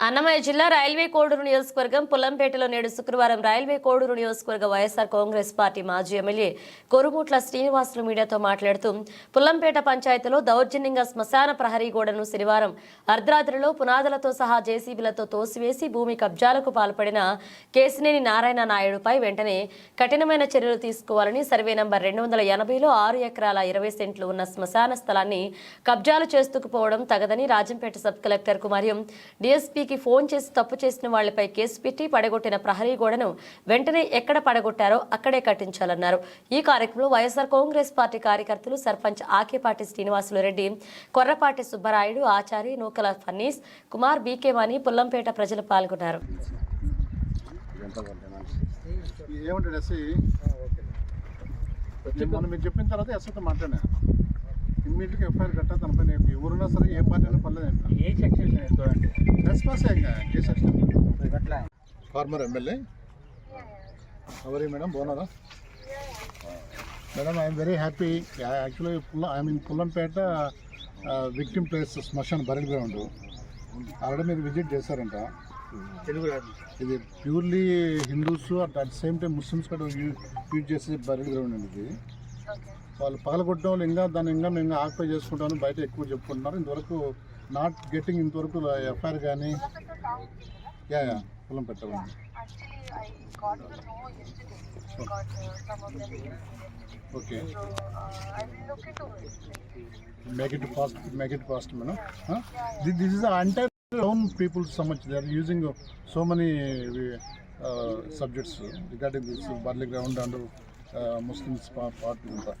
అన్నమయ్య జిల్లా రైల్వే కోడూరు నియోజకవర్గం పుల్లంపేటలో నేడు శుక్రవారం రైల్వే కోడూరు నియోజకవర్గ వైఎస్ఆర్ కాంగ్రెస్ పార్టీ మాజీ ఎమ్మెల్యే కొరుమూట్ల శ్రీనివాసులు మీడియాతో మాట్లాడుతూ పుల్లంపేట పంచాయతీలో దౌర్జన్యంగా శ్మశాన ప్రహరీ గోడను శనివారం అర్ధరాత్రిలో పునాదులతో సహా జేసీబీలతో తోసివేసి భూమి కబ్జాలకు పాల్పడిన కేసినేని నారాయణ నాయుడుపై వెంటనే కఠినమైన చర్యలు తీసుకోవాలని సర్వే నంబర్ రెండు వందల ఎనభైలో ఆరు ఎకరాల ఇరవై సెంట్లు ఉన్న శ్మశాన స్థలాన్ని కబ్జాలు చేస్తుకుపోవడం తగదని రాజంపేట సబ్ కలెక్టర్కు మరియు డీఎస్పీకి ఫోన్ చేసి తప్పు చేసిన వాళ్ళపై కేసు పెట్టి పడగొట్టిన ప్రహరీ గోడను వెంటనే ఎక్కడ పడగొట్టారో అక్కడే కట్టించాలన్నారు. ఈ కార్యక్రమంలో వైఎస్ఆర్ కాంగ్రెస్ పార్టీ కార్యకర్తలు సర్పంచ్ ఆకేపాటి శ్రీనివాసులు రెడ్డి కొర్రపాటి సుబ్బరాయుడు ఆచారి నూకల ఫన్నీస్ కుమార్ బీకే వాణి పుల్లంపేట ప్రజలు పాల్గొన్నారు. మీరు చెప్పిన తర్వాత ఎస్ఐతో ఇమ్మీడియట్గా ఎఫ్ఐఆర్ కట్టా తన పైన ఎవరున్నా సరే ఏ పార్టీ అయినా పర్లేదు ఏ సెక్షన్ ఫార్మర్ ఎమ్మెల్యే? ఎవరి మేడం? బాగున్నారా madam I'm very happy actually పుల్ల I mean Pullampeta victim place shmashan buried ground already మీరు విజిట్ చేశారంట. ఇది purely Hindus at at same time Muslims కూడా యూజ్ చేసే బరిడ్ గ్రౌండ్ అండి ఇది. వాళ్ళు పగలగొట్టడం వాళ్ళు ఇంకా దాన్ని ఇంకా మేము ఆక్యుపై చేసుకుంటామని బయట ఎక్కువ చెప్పుకుంటున్నారు. ఇంతవరకు నాట్ గెట్టింగ్ ఇంతవరకు ఎఫ్ఐఆర్ కానీ యా యా పొలం పెట్టాలండి okay make it fast make it fast madam. This is entire own peoples so much they are using so many subjects regarding this burial ground and Muslims part ఉంటారు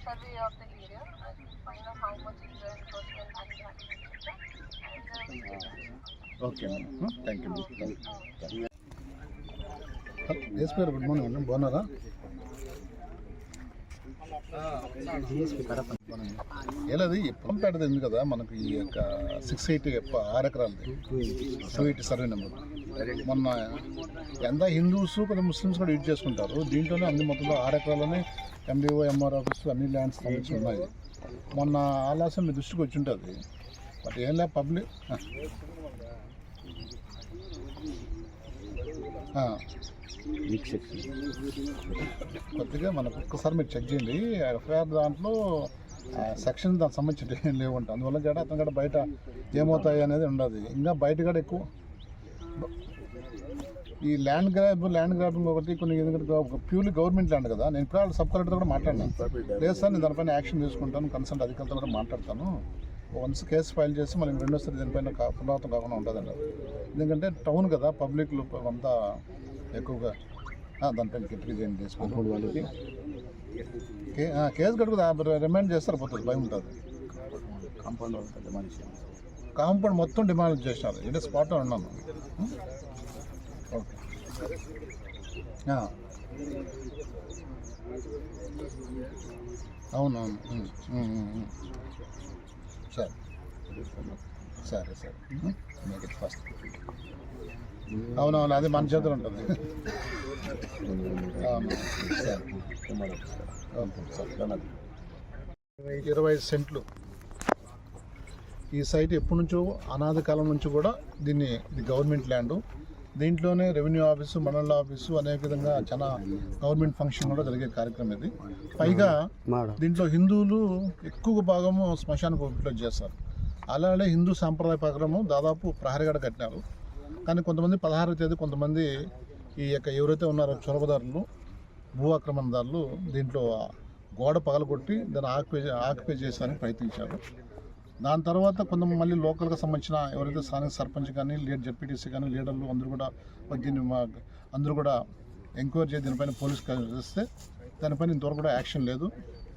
uh, uh, uh, survey of the area and find out how much is the enforcement and happening, etc. And uh, we'll get it. Okay, huh? thank you. Thank you. Yes పేరు good morning అండి బాగున్నారా ఏలది పొంపేటది ఉంది కదా మనకు ఈ యొక్క six eighty ఆరు ఎకరాలది టూ ఎయిటీ సర్వే నెంబర్ మొన్న ఎంత హిందూస్ కొంత ముస్లిమ్స్ కూడా యూజ్ చేసుకుంటారు. దీంట్లోనే అన్ని మొత్తంలో ఆరు ఎకరాల్లోనే ఎంబీఓ ఎంఆర్ ఆఫీస్ అన్ని ల్యాండ్స్ సంబంధించి ఉన్నాయి. మొన్న ఆలాసం మీ దృష్టికి వచ్చి ఉంటుంది. బట్ ఏం లే పబ్లిక్ కొద్దిగా మనకు ఒక్కసారి మీరు చెక్ చేయండి. ఎఫ్ఐఆర్ దాంట్లో సెక్షన్ దానికి సంబంధించి లేవు లేవంట అందువల్ల కూడా అతను కూడా బయట ఏమవుతాయి అనేది ఉండదు. ఇంకా బయట కూడా ఎక్కువ ఈ ల్యాండ్ గ్రాబ్ ల్యాండ్ గ్రాబింగ్ ఒకటి కొన్ని ఎందుకంటే ప్యూర్లీ గవర్నమెంట్ ల్యాండ్ కదా. నేను ఇప్పుడు సబ్ కలెక్టర్ కూడా మాట్లాడినాను లేదు సార్ నేను దానిపైన యాక్షన్ తీసుకుంటాను కన్సల్ట్ అధికారులతో కూడా మాట్లాడతాను. వన్స్ కేసు ఫైల్ చేసి మళ్ళీ రెండోసారి దీనిపైన పునరావృతం కాకుండా ఉంటుందండి. ఎందుకంటే టౌన్ కదా పబ్లిక్ అంతా ఎక్కువగా. దానిపైన కిటికీ చేయండి తీసుకుంటాం వాళ్ళకి కేసు కట్టుకు రిమైండ్ చేస్తారు పోతుంది భయం ఉంటుంది. కాంపౌండ్ మనిషి కాంపౌండ్ మొత్తం డిమాండ్ చేసినారు ఇదే స్పాట్లో ఉన్నాను ఓకే. అవునవును. సరే. సరే సరే. మేక్ ఇట్ ఫస్ట్ అవునవును అది మన చేతులు ఉంటుంది. అవును. సరే. ఇరవై ఐదు సెంట్లు. ఈ సైట్ ఎప్పటి నుంచో అనాది కాలం నుంచి కూడా దీన్ని ఇది గవర్నమెంట్ ల్యాండ్. దీంట్లోనే రెవెన్యూ ఆఫీసు మండల ఆఫీసు అనేక విధంగా చాలా గవర్నమెంట్ ఫంక్షన్ కూడా జరిగే కార్యక్రమం ఇది. పైగా దీంట్లో హిందువులు ఎక్కువ భాగము శ్మశానికి ఉపయోగం చేస్తారు అలాగే హిందూ సాంప్రదాయ ప్రకారము దాదాపు ప్రహరిగడ కట్టినారు. కానీ కొంతమంది పదహారవ తేదీ కొంతమంది ఈ యొక్క ఎవరైతే ఉన్నారో చొరబదారులు భూ ఆక్రమణదారులు దీంట్లో గోడ పగలగొట్టి దాన్ని ఆక్యుపై ఆక్యుపై చేసానికి ప్రయత్నించారు. దాని తర్వాత కొంత మళ్ళీ లోకల్గా సంబంధించిన ఎవరైతే స్థానిక సర్పంచ్ కానీ లీడ్ జడ్పీటీసీ కానీ లీడర్లు అందరూ కూడా దీన్ని మా అందరూ కూడా ఎంక్వైరీ చేసి దీనిపైన పోలీస్ చేస్తే దానిపైన ఇంతవరకు కూడా యాక్షన్ లేదు.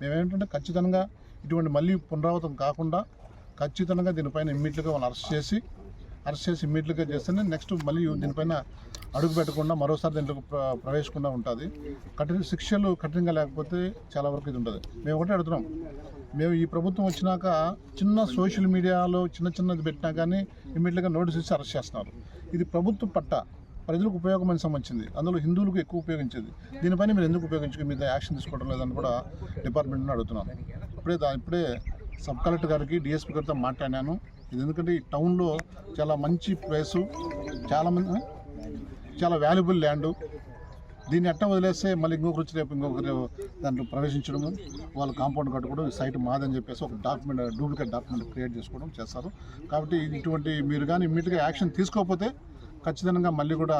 మేమేంటంటే ఖచ్చితంగా ఇటువంటి మళ్ళీ పునరావృతం కాకుండా ఖచ్చితంగా దీనిపైన ఇమ్మీడియట్గా వాళ్ళు అరెస్ట్ చేసి అరెస్ట్ చేసి ఇమీడియట్గా చేస్తేనే నెక్స్ట్ మళ్ళీ దీనిపైన అడుగు పెట్టకుండా మరోసారి దీంట్లో ప్ర- ప్రవేశకుండా ఉంటుంది. కఠిన శిక్షలు కఠినంగా లేకపోతే చాలా వరకు ఇది ఉంటుంది మేము ఒకటే అడుగుతున్నాం. మేము ఈ ప్రభుత్వం వచ్చినాక చిన్న సోషల్ మీడియాలో చిన్న చిన్నది పెట్టినా కానీ ఇమీడియట్గా నోటీస్ ఇచ్చి అరెస్ట్ చేస్తున్నారు. ఇది ప్రభుత్వ పట్ట ప్రజలకు ఉపయోగమని సంబంధించింది. అందులో హిందువులకు ఎక్కువ ఉపయోగించేది. దీనిపైన మీరు ఎందుకు ఉపయోగించుకుని మీద యాక్షన్ తీసుకోవడం లేదని కూడా డిపార్ట్మెంట్ని అడుగుతున్నాను ఇప్పుడే దా ఇప్పుడే సబ్ కలెక్టర్ గారికి డిఎస్పీ గారితో మాట్లాడాను ఇది ఎందుకంటే ఈ టౌన్లో చాలా మంచి ప్లేసు చాలా మంది చాలా వాల్యుబుల్ ల్యాండ్ దీన్ని ఎట్ట వదిలేస్తే మళ్ళీ ఇంకొకరు వచ్చి రేపు ఇంకొకరు దాంట్లో ప్రవేశించడము వాళ్ళ కాంపౌండ్ కట్టుకోవడం సైట్ మాదని చెప్పేసి ఒక డాక్యుమెంట్ డూప్లికేట్ డాక్యుమెంట్ క్రియేట్ చేసుకోవడం చేస్తారు. కాబట్టి ఇటువంటి మీరు కానీ ఇమ్మీడియట్గా యాక్షన్ తీసుకోకపోతే ఖచ్చితంగా మళ్ళీ కూడా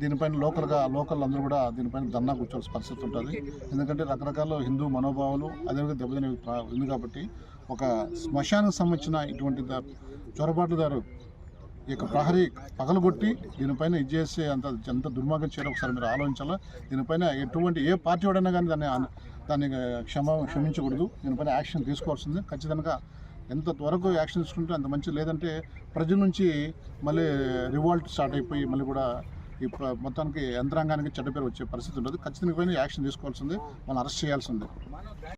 దీనిపైన లోకల్గా లోకల్ అందరూ కూడా దీనిపైన ధర్నా కూర్చోవాల్సిన పరిస్థితి ఉంటుంది. ఎందుకంటే రకరకాల హిందూ మనోభావాలు అదేవిధంగా దెబ్బతినే ఉంది కాబట్టి ఒక శ్మశానికి సంబంధించిన ఇటువంటి ద- ఈ యొక్క ప్రహరీ పగలగొట్టి దీనిపైన ఇది చేసే అంత ఎంత దుర్మార్గం చేయడం ఒకసారి మీరు ఆలోచించాలా? దీనిపైన ఎటువంటి ఏ పార్టీ వాడైనా కానీ దాన్ని దాన్ని క్షమ క్షమించకూడదు. దీనిపైన యాక్షన్ తీసుకోవాల్సింది. ఖచ్చితంగా ఎంత త్వరకు యాక్షన్ తీసుకుంటే అంత మంచిది. లేదంటే ప్రజల నుంచి మళ్ళీ రివాల్ట్ స్టార్ట్ అయిపోయి మళ్ళీ కూడా ఈ మొత్తానికి యంత్రాంగానికి చెడ్డ పేరు వచ్చే పరిస్థితి ఉండదు. ఖచ్చితంగా యాక్షన్ తీసుకోవాల్సింది. వాళ్ళని అరెస్ట్ చేయాల్సిందే.